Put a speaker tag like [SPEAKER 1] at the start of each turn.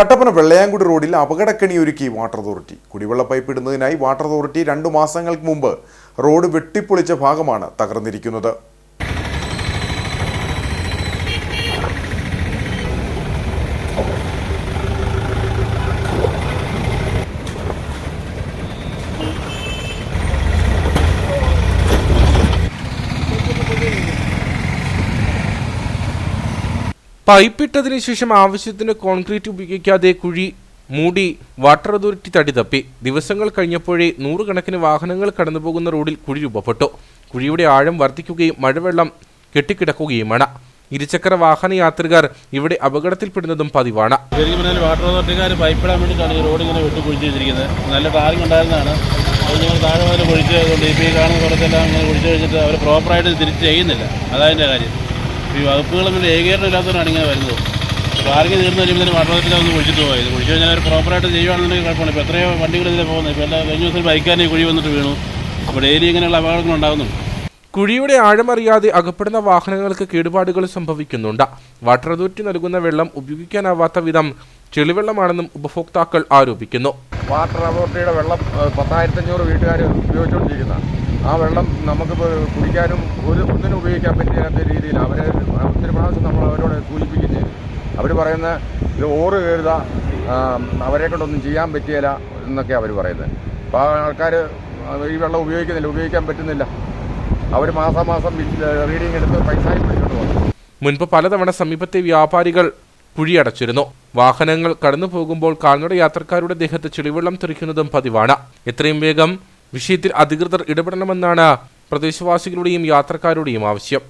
[SPEAKER 1] കട്ടപ്പന വെള്ളയാങ്കുടി റോഡിൽ അപകടക്കണി ഒരുക്കി വാട്ടർ അതോറിറ്റി. കുടിവെള്ള പൈപ്പ് ഇടുന്നതിനായി വാട്ടർ അതോറിറ്റി രണ്ടു മാസങ്ങൾക്ക് മുമ്പ് റോഡ് വെട്ടിപ്പൊളിച്ച ഭാഗമാണ് തകർന്നിരിക്കുന്നത്.
[SPEAKER 2] പൈപ്പിട്ടതിനു ശേഷം ആവശ്യത്തിന് കോൺക്രീറ്റ് ഉപയോഗിക്കാതെ കുഴി മൂടി വാട്ടർ അതോറിറ്റി തടി തപ്പി. ദിവസങ്ങൾ കഴിഞ്ഞപ്പോഴേ നൂറുകണക്കിന് വാഹനങ്ങൾ കടന്നുപോകുന്ന റോഡിൽ കുഴി രൂപപ്പെട്ടു. കുഴിയുടെ ആഴം വർദ്ധിക്കുകയും മഴവെള്ളം കെട്ടിക്കിടക്കുകയുമാണ്. ഇരുചക്ര വാഹന യാത്രികർ ഇവിടെ അപകടത്തിൽപ്പെടുന്നതും പതിവാണ്.
[SPEAKER 3] വാട്ടർ അതോറിറ്റിക്കാർ പൈപ്പിടാൻ വേണ്ടിയിട്ടാണ് ഈ റോഡ് ഇങ്ങനെ വെട്ടി കുഴിച്ച് വെച്ചിരിക്കുന്നത് നല്ല ടാറിംഗ് ഉണ്ടായിരുന്നതാണ്. അത് ഞങ്ങൾ താഴെ വരെ കുഴിച്ച് കൊണ്ട് ഇപ്പോൾ ഈ കാണുന്ന കുറച്ചെല്ലാം ഇങ്ങനെ കുഴിച്ച് വെച്ചിട്ട് അവർ പ്രോപ്പറായിട്ട് തിരിച്ച് ചെയ്യുന്നില്ല. അതതിന്റെ കാര്യം. ഈ വകുപ്പുകൾ പിന്നെ ഏകീകരണം ഇല്ലാത്തവരാണ് ഇങ്ങനെ വരുന്നത്. ടാറിങ് തീർന്നു കഴിയുമ്പോൾ വാട്ടർ അതോറിറ്റി ഒന്ന് കുഴിച്ചിട്ട് പോയത്. കുഴിച്ച് കഴിഞ്ഞാൽ അവർ പ്രോപ്പറായിട്ട് ചെയ്യുകയാണെന്നുണ്ടെങ്കിൽ കുഴപ്പമില്ല. ഇപ്പോൾ എത്രയോ വണ്ടികൾ ഇതിലെ പോകുന്നത് ഇപ്പോൾ എല്ലാ കഴിഞ്ഞ ദിവസം ബൈക്കാരനെ കുഴി വന്നിട്ട് വീണു. അപ്പോൾ ഡെയിലി ഇങ്ങനെയുള്ള അപകടങ്ങൾ ഉണ്ടാകുന്നുണ്ട്.
[SPEAKER 2] കുഴിയുടെ ആഴമറിയാതെ അകപ്പെടുന്ന വാഹനങ്ങൾക്ക് കേടുപാടുകൾ സംഭവിക്കുന്നുണ്ട്. വാട്ടർ അതോറിറ്റി നൽകുന്ന വെള്ളം ഉപയോഗിക്കാനാവാത്ത വിധം ചെളിവെള്ളമാണെന്നും ഉപഭോക്താക്കൾ ആരോപിക്കുന്നു.
[SPEAKER 4] വാട്ടർ അതോറിറ്റിയുടെ വെള്ളം പത്തായിരത്തി പത്തായിരത്തഞ്ഞൂറ് വീട്ടുകാർ ഉപയോഗിച്ചുകൊണ്ടിരിക്കുന്ന ആ വെള്ളം നമുക്ക് കുടിക്കാനും ഒരു ഒന്നിനും ഉപയോഗിക്കാൻ പറ്റാത്ത രീതിയിൽ അവരെ ഒത്തിരി പ്രാവശ്യം നമ്മൾ അവരോട് സൂചിപ്പിക്കുകയും ചെയ്തു. അവർ പറയുന്ന ഇത് ഓറ് കയറുക അവരെ കൊണ്ടൊന്നും ചെയ്യാൻ പറ്റിയില്ല എന്നൊക്കെ അവർ പറയുന്നത്. അപ്പോൾ ആൾക്കാർ ഈ വെള്ളം ഉപയോഗിക്കുന്നില്ല ഉപയോഗിക്കാൻ പറ്റുന്നില്ല. അവർ മാസം റീഡിങ് എടുത്ത് പൈസ പിടിച്ചോണ്ട് പോകുന്നു
[SPEAKER 2] മുൻപ് പലതവണ സമീപത്തെ വ്യാപാരികൾ കുഴിയടച്ചിരുന്നു. വാഹനങ്ങൾ കടന്നു പോകുമ്പോൾ കാൽനട യാത്രക്കാരുടെ ദേഹത്ത് ചെളിവെള്ളം തെറിക്കുന്നതും പതിവാണ്. എത്രയും വേഗം വിഷയത്തിൽ അധികൃതർ ഇടപെടണമെന്നാണ് പ്രദേശവാസികളുടെയും യാത്രക്കാരുടെയും ആവശ്യം.